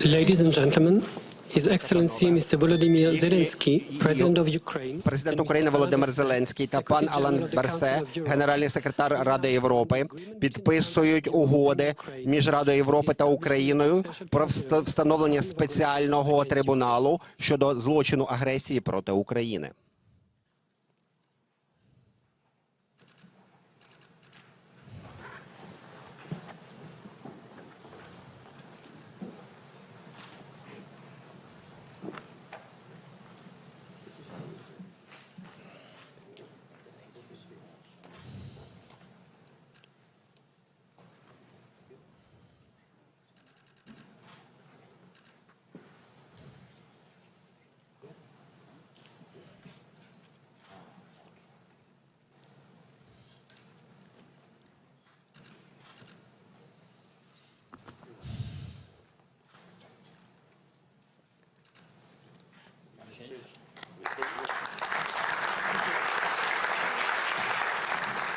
Ladies and gentlemen, His Excellency Mr. Volodymyr Zelensky, President of Ukraine, Президент. України Володимир Зеленський та пан Алан Берсе, генеральний секретар Ради Європи, підписують угоди між Радою Європи та Україною про вст- встановлення спеціального трибуналу щодо злочину агресії проти України.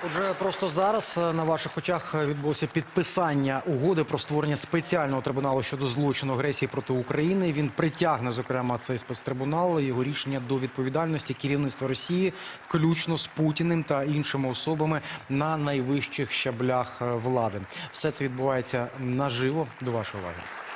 Отже, просто зараз е, на ваших очах е, відбулося підписання угоди про створення спеціального трибуналу щодо злочину агресії проти України. Він притягне, зокрема, цей спецтрибунал, його рішення до відповідальності керівництва Росії, включно з Путіним та іншими особами на найвищих щаблях е, влади. Все це відбувається наживо. До вашої уваги.